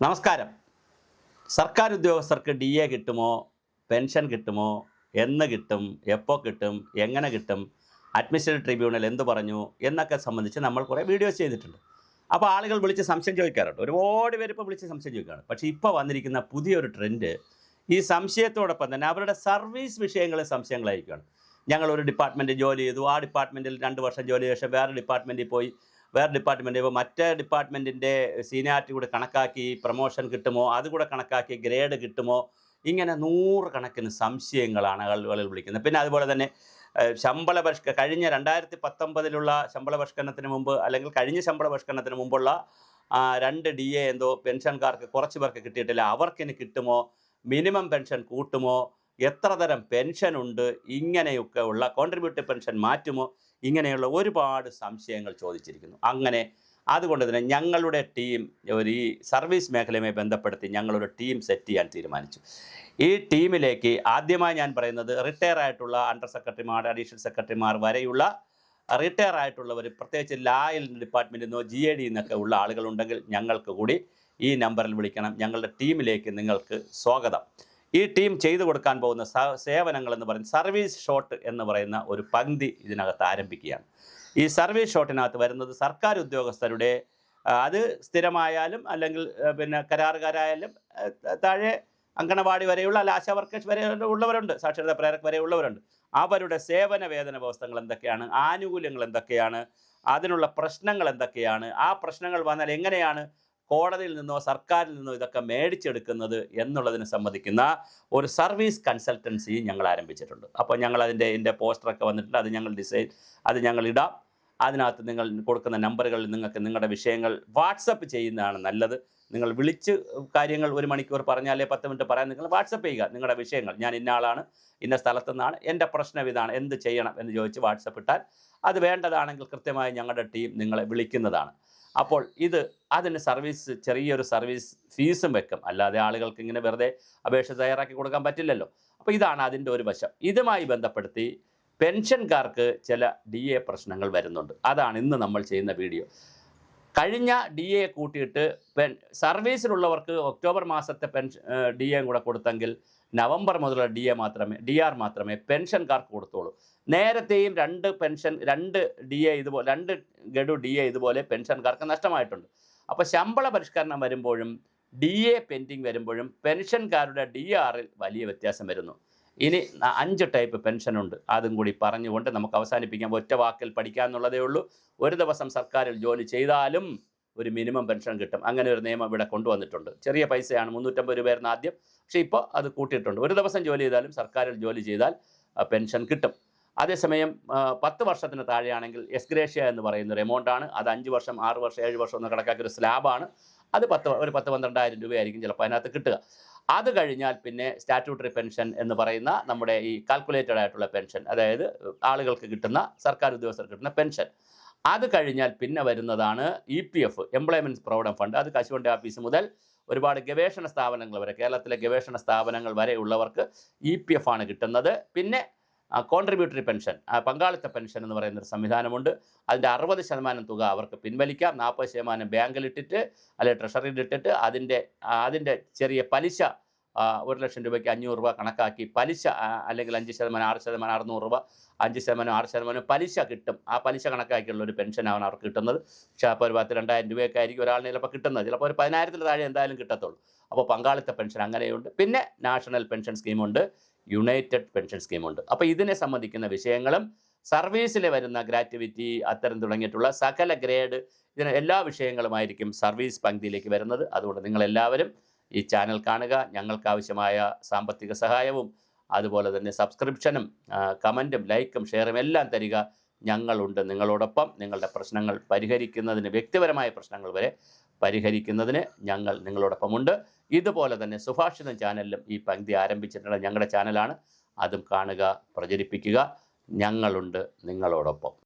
നമസ്കാരം. സർക്കാർ ഉദ്യോഗസ്ഥർക്ക് ഡി എ കിട്ടുമോ? പെൻഷൻ കിട്ടുമോ? എന്ന് കിട്ടും. എപ്പോൾ കിട്ടും? എങ്ങനെ കിട്ടും? അഡ്മിനിസ്ട്രേറ്റീവ് ട്രിബ്യൂണൽ എന്ത് പറഞ്ഞു? എന്നൊക്കെ സംബന്ധിച്ച് നമ്മൾ കുറേ വീഡിയോസ് ചെയ്തിട്ടുണ്ട്. അപ്പോൾ ആളുകൾ വിളിച്ച് സംശയം ചോദിക്കാറുണ്ട്. ഒരുപാട് പേര് ഇപ്പോൾ വിളിച്ച് സംശയം ചോദിക്കാറ് പക്ഷേ ഇപ്പോൾ വന്നിരിക്കുന്ന പുതിയൊരു ട്രെൻഡ് ഈ സംശയത്തോടൊപ്പം തന്നെ അവരുടെ സർവീസ് വിഷയങ്ങളെ സംശയങ്ങളായിരിക്കുകയാണ്. ഞങ്ങൾ ഒരു ഡിപ്പാർട്ട്മെന്റ് ജോലി ചെയ്തു. ആ ഡിപ്പാർട്ട്മെന്റിൽ രണ്ട് വർഷം ജോലി ശേഷം വേറെ ഡിപ്പാർട്ട്മെന്റിൽ പോയി. വേറെ ഡിപ്പാർട്ട്മെന്റ് ഇപ്പോൾ മറ്റേ ഡിപ്പാർട്ട്മെന്റിന്റെ സീനിയാരിറ്റി കൂടെ കണക്കാക്കി പ്രൊമോഷൻ കിട്ടുമോ? അതുകൂടെ കണക്കാക്കി ഗ്രേഡ് കിട്ടുമോ? ഇങ്ങനെ നൂറുകണക്കിന് സംശയങ്ങളാണ് ആളുകളിൽ വിളിക്കുന്നത്. പിന്നെ അതുപോലെ തന്നെ ശമ്പള പരിഷ്ക കഴിഞ്ഞ രണ്ടായിരത്തി പത്തൊമ്പതിലുള്ള ശമ്പള പരിഷ്കരണത്തിന് മുമ്പ് അല്ലെങ്കിൽ കഴിഞ്ഞ ശമ്പള പരിഷ്കരണത്തിന് മുമ്പുള്ള രണ്ട് ഡി എ എന്തോ പെൻഷൻകാർക്ക് കുറച്ച് പേർക്ക് കിട്ടിയിട്ടില്ല. അവർക്കിനി കിട്ടുമോ? മിനിമം പെൻഷൻ കൂട്ടുമോ? എത്ര തരം പെൻഷനുണ്ട് ഇങ്ങനെയൊക്കെ ഉള്ള കോൺട്രിബ്യൂട്ടീവ് പെൻഷൻ മാറ്റുമോ ഇങ്ങനെയുള്ള ഒരുപാട് സംശയങ്ങൾ ചോദിച്ചിരിക്കുന്നു. അങ്ങനെ അതുകൊണ്ട് തന്നെ ഞങ്ങളുടെ ടീം ഒരു ഈ സർവീസ് മേഖലയുമായി ബന്ധപ്പെടുത്തി ഞങ്ങളൊരു ടീം സെറ്റ് ചെയ്യാൻ തീരുമാനിച്ചു. ഈ ടീമിലേക്ക് ആദ്യമായി ഞാൻ പറയുന്നത് റിട്ടയർ ആയിട്ടുള്ള അണ്ടർ സെക്രട്ടറിമാർ അഡീഷണൽ സെക്രട്ടറിമാർ വരെയുള്ള റിട്ടയർ ആയിട്ടുള്ളവർ പ്രത്യേകിച്ച് ലായൽ ഡിപ്പാർട്ട്മെന്റിൽ നിന്നോ ജി എ ഡി നിന്നൊക്കെ ഉള്ള ആളുകളുണ്ടെങ്കിൽ ഞങ്ങൾക്ക് കൂടി ഈ നമ്പറിൽ വിളിക്കണം. ഞങ്ങളുടെ ടീമിലേക്ക് നിങ്ങൾക്ക് സ്വാഗതം. ഈ ടീം ചെയ്തു കൊടുക്കാൻ പോകുന്ന സേവനങ്ങൾ എന്ന് പറയുന്ന സർവീസ് ഷോട്ട് എന്ന് പറയുന്ന ഒരു പങ്ക്തി ഇതിനകത്ത് ആരംഭിക്കുകയാണ്. ഈ സർവീസ് ഷോട്ടിനകത്ത് വരുന്നത് സർക്കാർ ഉദ്യോഗസ്ഥരുടെ അത് സ്ഥിരമായാലും അല്ലെങ്കിൽ പിന്നെ കരാറുകാരായാലും താഴെ അങ്കണവാടി വരെയുള്ള അല്ല ആശാ വർക്കേഴ്സ് വരെ ഉള്ളവരുണ്ട് സാക്ഷരത പ്രേരക് വരെ ഉള്ളവരുണ്ട്. അവരുടെ സേവന വേതന വ്യവസ്ഥകൾ എന്തൊക്കെയാണ് ആനുകൂല്യങ്ങൾ എന്തൊക്കെയാണ് അതിനുള്ള പ്രശ്നങ്ങൾ എന്തൊക്കെയാണ് ആ പ്രശ്നങ്ങൾ വന്നാൽ എങ്ങനെയാണ് കോടതിയിൽ നിന്നോ സർക്കാരിൽ നിന്നോ ഇതൊക്കെ മേടിച്ചെടുക്കുന്നത് എന്നുള്ളതിന് സംബന്ധിക്കുന്ന ഒരു സർവീസ് കൺസൾട്ടൻസി ഞങ്ങൾ ആരംഭിച്ചിട്ടുണ്ട്. അപ്പോൾ ഞങ്ങൾ അതിന്റെ എന്റെ പോസ്റ്ററൊക്കെ വന്നിട്ടുണ്ട്. അത് ഞങ്ങൾ ഡിസൈൻ അത് ഞങ്ങൾ ഇടാം. അതിനകത്ത് നിങ്ങൾ കൊടുക്കുന്ന നമ്പറുകളിൽ നിങ്ങൾക്ക് നിങ്ങളുടെ വിഷയങ്ങൾ വാട്സപ്പ് ചെയ്യുന്നതാണ് നല്ലത്. നിങ്ങൾ വിളിച്ച് കാര്യങ്ങൾ ഒരു മണിക്കൂർ പറഞ്ഞാലേ പത്ത് മിനിറ്റ് പറയാൻ നിങ്ങൾ വാട്സപ്പ് ചെയ്യുക. നിങ്ങളുടെ വിഷയങ്ങൾ ഞാൻ ഇന്ന ആളാണ് ഇന്ന സ്ഥലത്തു നിന്നാണ് എന്റെ പ്രശ്നം ഇതാണ് എന്ത് ചെയ്യണം എന്ന് ചോദിച്ച് വാട്സപ്പ് ഇട്ടാൽ അത് വേണ്ടതാണെങ്കിൽ കൃത്യമായി ഞങ്ങളുടെ ടീം നിങ്ങളെ വിളിക്കുന്നതാണ്. അപ്പോൾ ഇത് അതിന് സർവീസ് ചെറിയൊരു സർവീസ് ഫീസും വെക്കും. അല്ലാതെ ആളുകൾക്ക് ഇങ്ങനെ വെറുതെ അപേക്ഷ തയ്യാറാക്കി കൊടുക്കാൻ പറ്റില്ലല്ലോ. അപ്പോൾ ഇതാണ് അതിന്റെ ഒരു വശം. ഇതുമായി ബന്ധപ്പെടുത്തി പെൻഷൻകാർക്ക് ചില ഡി എ പ്രശ്നങ്ങൾ വരുന്നുണ്ട്. അതാണ് ഇന്ന് നമ്മൾ ചെയ്യുന്ന വീഡിയോ കഴിഞ്ഞ ഡി എ കൂട്ടിയിട്ട് പെൻ സർവീസിലുള്ളവർക്ക് ഒക്ടോബർ മാസത്തെ പെൻഷൻ ഡി എ കൂടെ കൊടുത്തെങ്കിൽ നവംബർ മുതലുള്ള ഡി എ മാത്രമേ ഡി ആർ മാത്രമേ പെൻഷൻകാർക്ക് കൊടുത്തോളൂ. നേരത്തെയും രണ്ട് പെൻഷൻ രണ്ട് ഡി എ ഇതുപോലെ രണ്ട് ഗഡു ഡി എ ഇതുപോലെ പെൻഷൻകാർക്ക് നഷ്ടമായിട്ടുണ്ട്. അപ്പോൾ ശമ്പള പരിഷ്കരണം വരുമ്പോഴും ഡി എ പെൻഡിങ് വരുമ്പോഴും പെൻഷൻകാരുടെ ഡി ആറിൽ വലിയ വ്യത്യാസം വരുന്നു. ഇനി അഞ്ച് ടൈപ്പ് പെൻഷനുണ്ട്. അതും കൂടി പറഞ്ഞുകൊണ്ട് നമുക്ക് അവസാനിപ്പിക്കാം. ഒറ്റ വാക്കിൽ പഠിക്കാമെന്നുള്ളതേ ഉള്ളൂ. ഒരു ദിവസം സർക്കാരിൽ ജോലി ചെയ്താലും ഒരു മിനിമം പെൻഷൻ കിട്ടും. അങ്ങനെ ഒരു നിയമം ഇവിടെ കൊണ്ടുവന്നിട്ടുണ്ട്. ചെറിയ പൈസയാണ് മുന്നൂറ്റമ്പത് രൂപയായിരുന്നു ആദ്യം. പക്ഷേ ഇപ്പോൾ അത് കൂട്ടിയിട്ടുണ്ട്. ഒരു ദിവസം ജോലി ചെയ്താലും സർക്കാരിൽ ജോലി ചെയ്താൽ പെൻഷൻ കിട്ടും. അതേസമയം പത്ത് വർഷത്തിന് താഴെയാണെങ്കിൽ എസ്ഗ്രേഷ്യ എന്ന് പറയുന്ന ഒരു എമൗണ്ടാണ് അത് അഞ്ച് വർഷം ആറ് വർഷം ഏഴ് വർഷം എന്ന് കണക്കാക്കിയ ഒരു സ്ലാബാണ് അത് പത്ത് ഒരു പത്ത് പന്ത്രണ്ടായിരം രൂപയായിരിക്കും ചിലപ്പോൾ അതിനകത്ത് കിട്ടുക. അത് കഴിഞ്ഞാൽ പിന്നെ സ്റ്റാറ്റ്യൂട്ടറി പെൻഷൻ എന്ന് പറയുന്ന നമ്മുടെ ഈ കാൽക്കുലേറ്റഡ് ആയിട്ടുള്ള പെൻഷൻ അതായത് ആളുകൾക്ക് കിട്ടുന്ന സർക്കാർ ഉദ്യോഗസ്ഥർക്ക് കിട്ടുന്ന പെൻഷൻ അത് കഴിഞ്ഞാൽ പിന്നെ വരുന്നതാണ് E P F employment provident fund അത് കശുവണ്ടി ഓഫീസ് മുതൽ ഒരുപാട് ഗവേഷണ സ്ഥാപനങ്ങൾ വരെ കേരളത്തിലെ ഗവേഷണ സ്ഥാപനങ്ങൾ വരെ ഉള്ളവർക്ക് ഇ പി എഫ് ആണ് കിട്ടുന്നത്. പിന്നെ കോൺട്രിബ്യൂട്ടറി പെൻഷൻ പങ്കാളിത്ത പെൻഷൻ എന്ന് പറയുന്ന ഒരു സംവിധാനമുണ്ട്. അതിന്റെ അറുപത് ശതമാനം തുക അവർക്ക് പിൻവലിക്കാം. നാൽപ്പത് ശതമാനം ബാങ്കിലിട്ടിട്ട് അല്ലെങ്കിൽ ട്രഷറിയിലിട്ടിട്ട് അതിന്റെ അതിന്റെ ചെറിയ പലിശ ഒരു ലക്ഷം രൂപയ്ക്ക് അഞ്ഞൂറ് രൂപ കണക്കാക്കി പലിശ അല്ലെങ്കിൽ അഞ്ച് ശതമാനം ആറ് ശതമാനം അറുന്നൂറ് രൂപ അഞ്ച് ശതമാനം ആറ് ശതമാനം പലിശ കിട്ടും. ആ പലിശ കണക്കാക്കിയുള്ള ഒരു പെൻഷനാണ് അവർക്ക് കിട്ടുന്നത്. പക്ഷേ അപ്പോൾ ഒരു പത്ത് രണ്ടായിരം രൂപയൊക്കെ ആയിരിക്കും ഒരാളിന് ചിലപ്പോൾ കിട്ടുന്നത്. ചിലപ്പോൾ ഒരു പതിനായിരത്തിന് താഴെ എന്തായാലും കിട്ടത്തുള്ളൂ. അപ്പോൾ പങ്കാളിത്ത പെൻഷൻ അങ്ങനെയുണ്ട്. പിന്നെ നാഷണൽ പെൻഷൻ സ്കീമുണ്ട് യുണൈറ്റഡ് പെൻഷൻ സ്കീമുണ്ട് അപ്പോൾ ഇതിനെ സംബന്ധിക്കുന്ന വിഷയങ്ങളും സർവീസിൽ വരുന്ന ഗ്രാറ്റുവിറ്റി അത്തരം തുടങ്ങിയിട്ടുള്ള സകല ഗ്രേഡ് ഇതിന് എല്ലാ വിഷയങ്ങളുമായിരിക്കും സർവീസ് പങ്ക്തിയിലേക്ക് വരുന്നത്. അതുകൊണ്ട് നിങ്ങളെല്ലാവരും ഈ ചാനൽ കാണുക. ഞങ്ങൾക്ക് ആവശ്യമായ സാമ്പത്തിക സഹായവും അതുപോലെ തന്നെ സബ്സ്ക്രിപ്ഷനും കമന്റും ലൈക്കും ഷെയറും എല്ലാം തരിക. ഞങ്ങളുണ്ട്. നിങ്ങളോടൊപ്പം നിങ്ങളുടെ പ്രശ്നങ്ങൾ പരിഹരിക്കുന്നതിന് വ്യക്തിപരമായ പ്രശ്നങ്ങൾ വരെ പരിഹരിക്കുന്നതിന് ഞങ്ങൾ നിങ്ങളോടൊപ്പമുണ്ട്. ഇതുപോലെ തന്നെ സുഭാഷിതം ചാനലിലും ഈ പങ്ക്തി ആരംഭിച്ചിട്ടുള്ള ഞങ്ങളുടെ ചാനലാണ്. അതും കാണുക പ്രചരിപ്പിക്കുക. ഞങ്ങളുണ്ട് നിങ്ങളോടൊപ്പം.